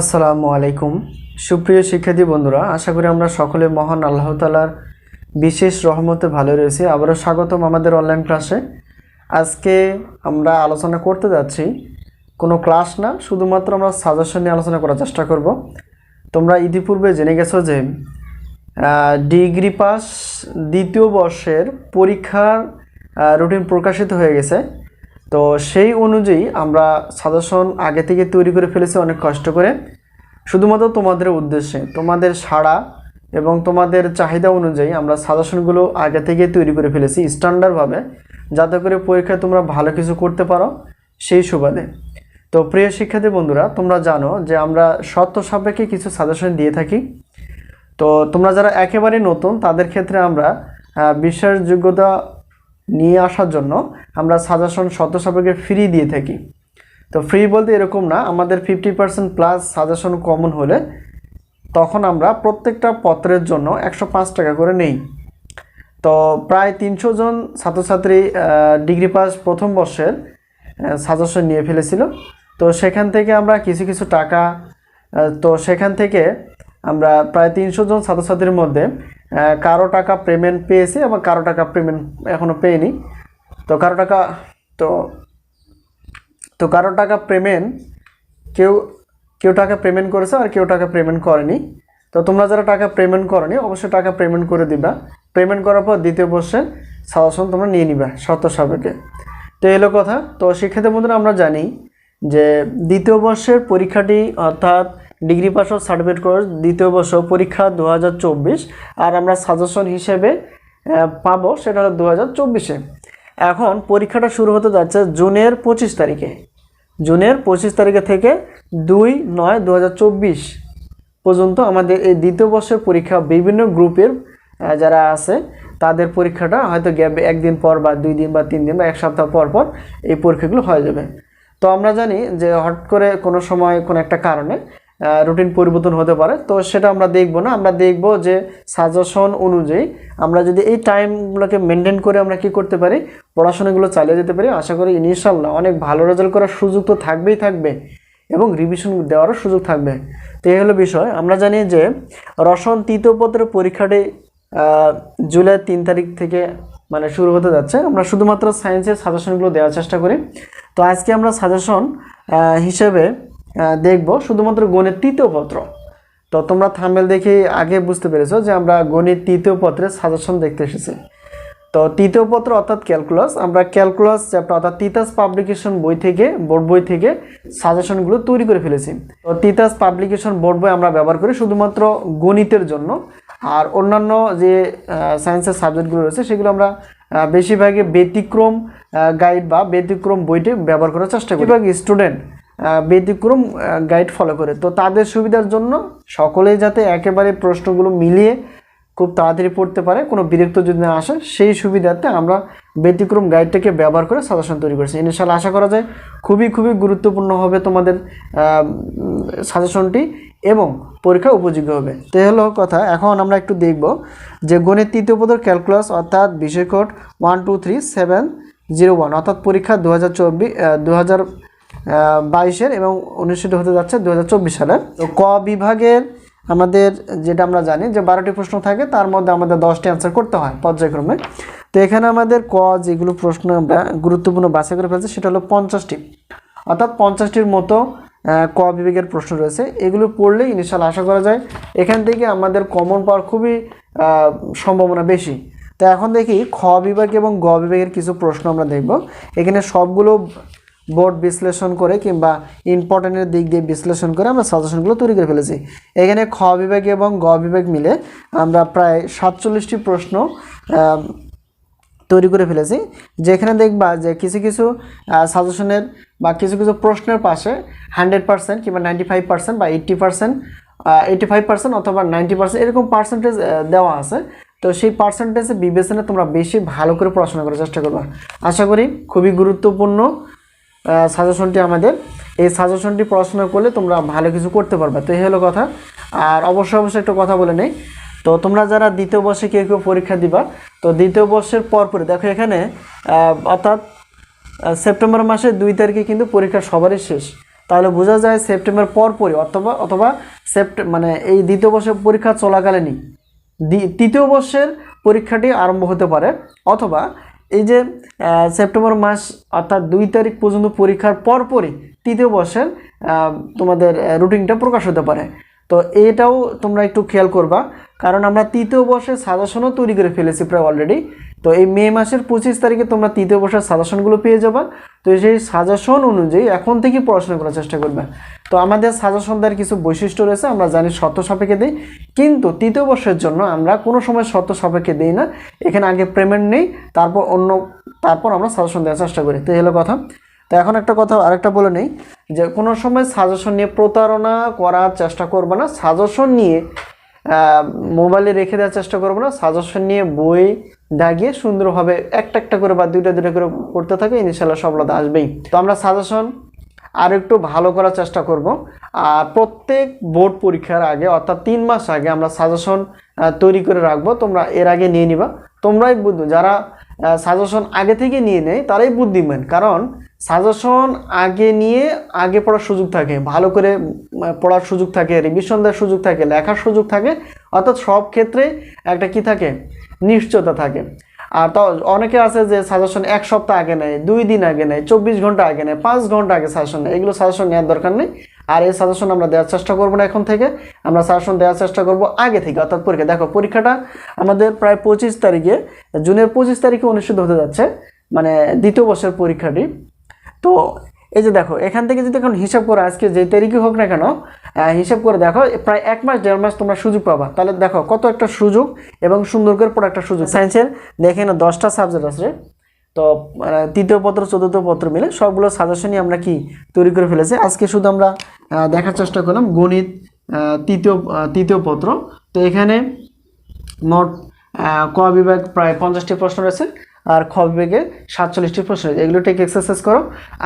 আসসালামু আলাইকুম। সুপ্রিয় শিক্ষার্থী বন্ধুরা, আশা করি আমরা সকলে মহান আল্লাহ তালার বিশেষ রহমতে ভালো রয়েছি। আবারও স্বাগতম আমাদের অনলাইন ক্লাসে আজকে আমরা আলোচনা করতে যাচ্ছি, কোনো ক্লাস না, শুধুমাত্র আমরা সাজেশন নিয়ে আলোচনা করার চেষ্টা করব। তোমরা ইতিপূর্বে জেনে গেছো যে ডিগ্রি পাস দ্বিতীয় বর্ষের পরীক্ষার রুটিন প্রকাশিত হয়ে গেছে। তো সেই অনুযায়ী আমরা সাজেশন আগে থেকে তৈরি করে ফেলেছি, অনেক কষ্ট করে। শুধুমাত্র তোমাদের উদ্দেশ্যে, তোমাদের সাড়া এবং তোমাদের চাহিদা অনুযায়ী আমরা সাজেশনগুলো আগে থেকে তৈরি করে ফেলেছি স্ট্যান্ডার্ডভাবে যাতে করে পরীক্ষায় তোমরা ভালো কিছু করতে পারো সেই সুবাদে। তো প্রিয় শিক্ষার্থী বন্ধুরা, তোমরা জানো যে আমরা শর্ত সাপেক্ষে কিছু সাজেশন দিয়ে থাকি। তো তোমরা যারা একেবারে নতুন, তাদের ক্ষেত্রে আমরা বিশ্বাসযোগ্যতা নিয়ে আসার জন্য আমরা সাজেশন শর্ত সাপেক্ষে ফ্রি দিয়ে থাকি। তো ফ্রি বলতে এরকম না, আমাদের fifty percent plus suggestion common হলে তখন আমরা প্রত্যেকটা পত্রের জন্য একশো পাঁচ টাকা করে নেই। তো প্রায় তিনশো জন ছাত্রছাত্রী ডিগ্রি পাস প্রথম বর্ষের সাজেশন নিয়ে ফেলেছিল। তো সেখান থেকে আমরা কিছু কিছু টাকা তো সেখান থেকে আমরা প্রায় তিনশো জন ছাত্রছাত্রীর মধ্যে কারও টাকা পেমেন্ট পেয়েছি এবং কারও টাকা পেমেন্ট এখনও পেইনি তো কারও টাকা, তো তো কারও টাকা পেমেন্ট কেউ কেউ টাকা পেমেন্ট করেছে আর কেউ টাকা পেমেন্ট করেনি। তো তোমরা যারা টাকা পেমেন্ট করনি, অবশ্যই টাকা পেমেন্ট করে দিবা। পেমেন্ট করার পর দ্বিতীয় বর্ষে সাজেশন তোমরা নিয়ে নিবা, শর্ত সাপেক্ষে। তো এলো কথা। তো শিক্ষার্থী বন্ধুরা, আমরা জানি যে দ্বিতীয় বর্ষের পরীক্ষাটি অর্থাৎ ডিগ্রি পাস ও সার্টিফিকেট কোর্স দ্বিতীয় বর্ষ পরীক্ষা দু হাজার চব্বিশ। আর আমরা সাজেশন হিসেবে পাবো সেটা হলো দু এখন পরীক্ষাটা শুরু হতে যাচ্ছে জুনের পঁচিশ তারিখে। জুনের পঁচিশ তারিখে থেকে দুই নয় দু পর্যন্ত আমাদের এই দ্বিতীয় বর্ষের পরীক্ষা বিভিন্ন গ্রুপের যারা আছে, তাদের পরীক্ষাটা হয়তো গ্যাপ একদিন পর বা দুই দিন বা তিন দিন বা এক সপ্তাহ পর পর এই পরীক্ষাগুলো হয়ে যাবে। তো আমরা জানি যে হট করে কোনো সময় কোনো একটা কারণে রুটিন পরিবর্তন হতে পারে। তো সেটা আমরা দেখব না। আমরা দেখব যে সাজেশন অনুযায়ী আমরা যদি এই টাইমগুলোকে মেনটেন করে আমরা কি করতে পারি? পড়াশোনাগুলো চালিয়ে যেতে পারি। আশা করি ইনশাল্লাহ অনেক ভালো রেজাল্ট করার সুযোগ তো থাকবেই থাকবে এবং রিভিশন দেওয়ারও সুযোগ থাকবে। তো এই হলো বিষয়। আমরা জানি যে রসন তৃতীয় পরীক্ষাটি জুলাই তিন তারিখ থেকে মানে শুরু হতে যাচ্ছে। আমরা শুধুমাত্র সায়েন্সের সাজেশনগুলো দেওয়ার চেষ্টা করি। তো আজকে আমরা সাজেশন হিসেবে দেখব শুধুমাত্র গণিত তৃতীয় পত্র। তো তোমরা থামেল দেখে আগে বুঝতে পেরেছ যে আমরা গণিত তৃতীয় পত্রের সাজেশন দেখতে এসেছি। তো তৃতীয় পত্র অর্থাৎ ক্যালকুলাস আমরা ক্যালকুলাস চ্যাপ্টার অর্থাৎ তিতাস পাবলিকেশন বই থেকে বোর্ড বই থেকে সাজেশনগুলো তৈরি করে ফেলেছি। তো তিতাস পাবলিকেশন বোর্ড বই আমরা ব্যবহার করি শুধুমাত্র গণিতের জন্য। আর অন্যান্য যে সায়েন্সের সাবজেক্টগুলো রয়েছে সেগুলো আমরা আহ, বেশিরভাগই ব্যতিক্রম গাইড বা ব্যতিক্রম বইটি ব্যবহার করার চেষ্টা করি। বেশিরভাগ স্টুডেন্ট ব্যতিক্রম গাইড ফলো করে। তো তাদের সুবিধার জন্য সকলেই যাতে একেবারে প্রশ্নগুলো মিলিয়ে খুব তাড়াতাড়ি পড়তে পারে, কোনো বিরক্ত যদি না আসে, সেই সুবিধাতে আমরা ব্যতিক্রম গাইডটাকে ব্যবহার করে সাজেশন তৈরি করেছি। ইনশাল্লাহ আশা করা যায় খুবই খুবই গুরুত্বপূর্ণ হবে তোমাদের সাজেশনটি এবং পরীক্ষা উপযোগী হবে। তো হলো কথা, এখন আমরা একটু দেখব যে গণিত তৃতীয় পদের ক্যালকুলাস অর্থাৎ বিষয় code one two three seven zero one অর্থাৎ পরীক্ষা দু হাজার চব্বিশ দু হাজার বাইশের এবং অনুষ্ঠিত হতে যাচ্ছে দু হাজার চব্বিশ সালের। তো ক বিভাগের আমাদের যেটা আমরা জানি যে বারোটি প্রশ্ন থাকে, তার মধ্যে আমাদের দশটি অ্যান্সার করতে হয় পর্যায়ক্রমে। তো এখানে আমাদের ক যেগুলো প্রশ্ন গুরুত্বপূর্ণ বাছাই করে ফেলছে, সেটা হলো পঞ্চাশটি। অর্থাৎ পঞ্চাশটির মতো ক বিভাগের প্রশ্ন রয়েছে। এগুলো পড়লে ইনিশাল আশা করা যায় এখান থেকে আমাদের কমন পাওয়ার খুবই সম্ভাবনা বেশি। তো এখন দেখি খ বিভাগ এবং গ বিভাগের কিছু প্রশ্ন আমরা দেখব। এখানে সবগুলো বোর্ড বিশ্লেষণ করে কিংবা ইম্পর্টেন্টের দিক দিয়ে বিশ্লেষণ করে আমরা সাজেশনগুলো তৈরি করে ফেলেছি। এখানে খ বিভাগ এবং গ বিভাগ মিলে আমরা প্রায় সাতচল্লিশটি প্রশ্ন তৈরি করে ফেলেছি। যেখানে দেখবা যে কিছু কিছু সাজেশনের বা কিছু কিছু প্রশ্নের পাশে হান্ড্রেড পার্সেন্ট কিংবা নাইনটি ফাইভ পার্সেন্ট বা eighty percent eighty five percent অথবা নাইনটি পার্সেন্ট এরকম পার্সেন্টেজ দেওয়া আছে। তো সেই পার্সেন্টেজে বিবেচনায় তোমরা বেশি ভালো করে পড়াশোনা করার চেষ্টা করবা। আশা করি খুবই গুরুত্বপূর্ণ। সাজেশনটি আমাদের। এই সাজেশনটি পড়াশোনা করলে তোমরা ভালো কিছু করতে পারবে। তো এই হলো কথা। আর অবশ্যই অবশ্যই একটা কথা বলে নেই। তো তোমরা যারা দ্বিতীয় বর্ষে কেউ কেউ পরীক্ষা দিবা, তো দ্বিতীয় বর্ষের পরপরই, দেখো এখানে অর্থাৎ সেপ্টেম্বর মাসের দুই তারিখে কিন্তু পরীক্ষা সবারই শেষ। তাহলে বোঝা যায় সেপ্টেম্বর পরপরই, অথবা অথবা সেপ্টে মানে এই দ্বিতীয় বর্ষের পরীক্ষা চলাকালীনই। তৃতীয় বর্ষের পরীক্ষাটি আরম্ভ হতে পারে, অথবা এই যে সেপ্টেম্বর মাস অর্থাৎ দুই তারিখ পর্যন্ত পরীক্ষার পরপরই তৃতীয় বর্ষের তোমাদের রুটিনটা প্রকাশ হতে পারে। তো এটাও তোমরা একটু খেয়াল করবা, কারণ আমরা তৃতীয় বর্ষের সাজেশনও তৈরি করে ফেলেছি প্রায় অলরেডি তো এই মে মাসের পঁচিশ তারিখে তোমরা তৃতীয় বর্ষের সাজেশনগুলো পেয়ে যাবা। তো সেই সাজেশন অনুযায়ী এখন থেকেই পড়াশোনা করার চেষ্টা করবে। তো আমাদের সাজেশন দেওয়ার কিছু বৈশিষ্ট্য রয়েছে, আমরা জানি শর্ত সাপেক্ষে দিই। কিন্তু তৃতীয় বর্ষের জন্য আমরা কোনো সময় শর্ত সাপেক্ষে দিই না। এখানে আগে পেমেন্ট নেই, তারপর অন্য, তারপর আমরা সাজেশন দেওয়ার চেষ্টা করি। তো হলো কথা। তো এখন একটা কথা আরেকটা বলে নেই, যে কোনো সময় সাজেশন নিয়ে প্রতারণা করার চেষ্টা করবে না। সাজেশন নিয়ে মোবাইলে রেখে দেওয়ার চেষ্টা করব না। সাজেশন নিয়ে বই দাগিয়ে সুন্দরভাবে একটা একটা করে বা দুইটা দুইটা করে পড়তে থাকে ইনশাল্লাহ সফলতা আসবেই। তো আমরা সাজেশন আর একটু ভালো করার চেষ্টা করব। আর প্রত্যেক বোর্ড পরীক্ষার আগে, অর্থাৎ তিন মাস আগে আমরা সাজেশন তৈরি করে রাখব। তোমরা এর আগে নিয়ে নিবা। তোমরাই বুদ্ধ যারা সাজেশন আগে থেকে নিয়ে নেয়, তারাই বুদ্ধিমান কারণ সাজেশন আগে নিয়ে আগে পড়ার সুযোগ থাকে, ভালো করে পড়ার সুযোগ থাকে রিভিশন দেওয়ার সুযোগ থাকে, লেখার সুযোগ থাকে। অর্থাৎ সব ক্ষেত্রে একটা কি থাকে? নিশ্চয়তা থাকে। আর তো অনেকে আছে যে সাজেশন এক সপ্তাহ আগে নেয়, দুই দিন আগে নেয়, চব্বিশ ঘণ্টা আগে নেয়, পাঁচ ঘণ্টা আগে সাজেশন নেয়। এগুলো সাজেশন নেওয়ার দরকার নেই। আর এই সাজেশন আমরা দেওয়ার চেষ্টা করব না এখন থেকে। আমরা সাজেশন দেওয়ার চেষ্টা করব আগে থেকে, অর্থাৎ পরীক্ষা। দেখো, পরীক্ষাটা আমাদের প্রায় পঁচিশ তারিখে, জুনের পঁচিশ তারিখে অনুষ্ঠিত হতে যাচ্ছে মানে দ্বিতীয় বর্ষের পরীক্ষাটি। তো এই যে দেখো, এখান থেকে যদি এখন হিসাব করো, আজকে যে তারিখই হোক না কেন হিসাব করে দেখো প্রায় এক মাস, দেড় মাস তোমরা সুযোগ পাবা। তাহলে দেখো, কত একটা সুযোগ এবং সুন্দর করে পড়া একটা সুযোগ। সায়েন্সের দেখে না দশটা সাবজেক্ট আছে। তো মানে তৃতীয় পত্র, চতুর্থ পত্র মিলে সবগুলো সাজেশনই আমরা কি তৈরি করে ফেলেছি। আজকে শুধু আমরা দেখার চেষ্টা করলাম গণিত তৃতীয় তৃতীয় পত্র। তো এখানে মোট ক বিভাগ, প্রায় পঞ্চাশটি প্রশ্ন রয়েছে। আর খ বিভাগে সাতচল্লিশটি প্রশ্ন এগুলো টেক এক্সারসাইজ করো।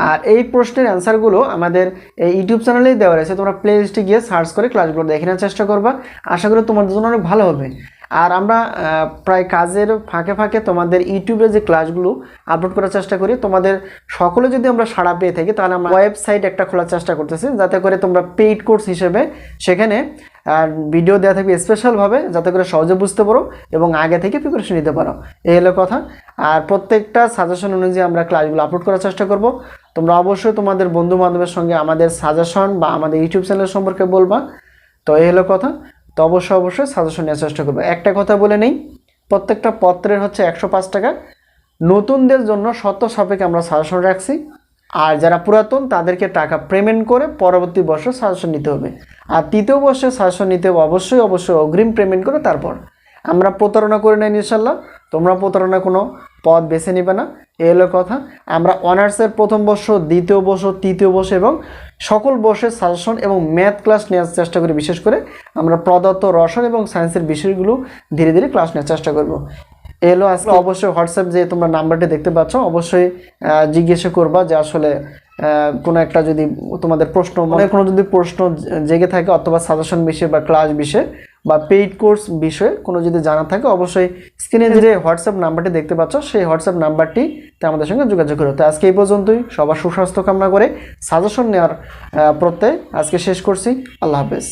আর এই প্রশ্নের অ্যান্সারগুলো আমাদের এই ইউটিউব চ্যানেলেই দেওয়া রয়েছে। তোমরা প্লে লিস্টে গিয়ে সার্চ করে ক্লাসগুলো দেখে নেওয়ার চেষ্টা করবা। আশা করি তোমাদের জন্য অনেক ভালো হবে। আর আমরা প্রায় কাজের ফাঁকে ফাঁকে তোমাদের ইউটিউবে যে ক্লাসগুলো আপলোড করার চেষ্টা করি, তোমাদের সকলে যদি আমরা সাড়া পেয়ে থাকি, তাহলে আমরা ওয়েবসাইট একটা খোলার চেষ্টা করতেছি। যাতে করে তোমরা পেইড কোর্স হিসেবে সেখানে ভিডিও দেওয়া থাকবে স্পেশালভাবে যাতে করে সহজে বুঝতে পারো এবং আগে থেকে প্রিপারেশন নিতে পারো। এই হলো কথা। আর প্রত্যেকটা সাজেশন অনুযায়ী আমরা ক্লাসগুলো আপলোড করার চেষ্টা করব। তোমরা অবশ্যই তোমাদের বন্ধু বান্ধবের সঙ্গে আমাদের সাজেশন বা আমাদের ইউটিউব চ্যানেল সম্পর্কে বলবা। তো এই হলো কথা। তো অবশ্যই অবশ্যই সাজেশন নেওয়ার চেষ্টা করব। একটা কথা বলে নেই, প্রত্যেকটা পত্রের হচ্ছে একশো পাঁচ টাকা। নতুনদের জন্য শর্ত সাপেক্ষে আমরা সাজেশন রাখছি। আর যারা পুরাতন, তাদেরকে টাকা পেমেন্ট করে পরবর্তী বর্ষে সাজেশন নিতে হবে। আর তৃতীয় বর্ষে সাজেশন নিতে হবে, অবশ্যই অবশ্যই অগ্রিম পেমেন্ট করে তারপর। আমরা প্রতারণা করে নেই ইনশাল্লাহ তোমরা প্রতারণা কোনো পথ বেছে নিবে না। এ হলো কথা। আমরা অনার্সের প্রথম বর্ষ, দ্বিতীয় বর্ষ, তৃতীয় বর্ষ এবং সকল বর্ষের সাজেশন এবং ম্যাথ ক্লাস নেওয়ার চেষ্টা করি। বিশেষ করে আমরা প্রদত্ত রসায়ন এবং সায়েন্সের বিষয়গুলো ধীরে ধীরে ক্লাস নেওয়ার চেষ্টা করব। এলো আজকে অবশ্যই হোয়াটসঅ্যাপ যে তোমরা নাম্বারটি দেখতে পাচ্ছ অবশ্যই জিজ্ঞাসা করবা যে আসলে কোনো একটা যদি তোমাদের প্রশ্ন মনে কোনো যদি প্রশ্ন জেগে থাকে অথবা সাজেশন বিষয়ে বা ক্লাস বিষয়ে বা পেইড কোর্স বিষয়ে কোনো যদি জানা থাকে অবশ্যই স্ক্রিনে যে হোয়াটসঅ্যাপ নাম্বারটি দেখতে পাচ্ছ সেই হোয়াটসঅ্যাপ নাম্বারটিতে আমাদের সঙ্গে যোগাযোগ করো। তো আজকে এই পর্যন্তই সবার সুস্বাস্থ্য কামনা করে সাজেশন নেওয়ার প্রত্যয় আজকে শেষ করছি। আল্লাহ হাফেজ।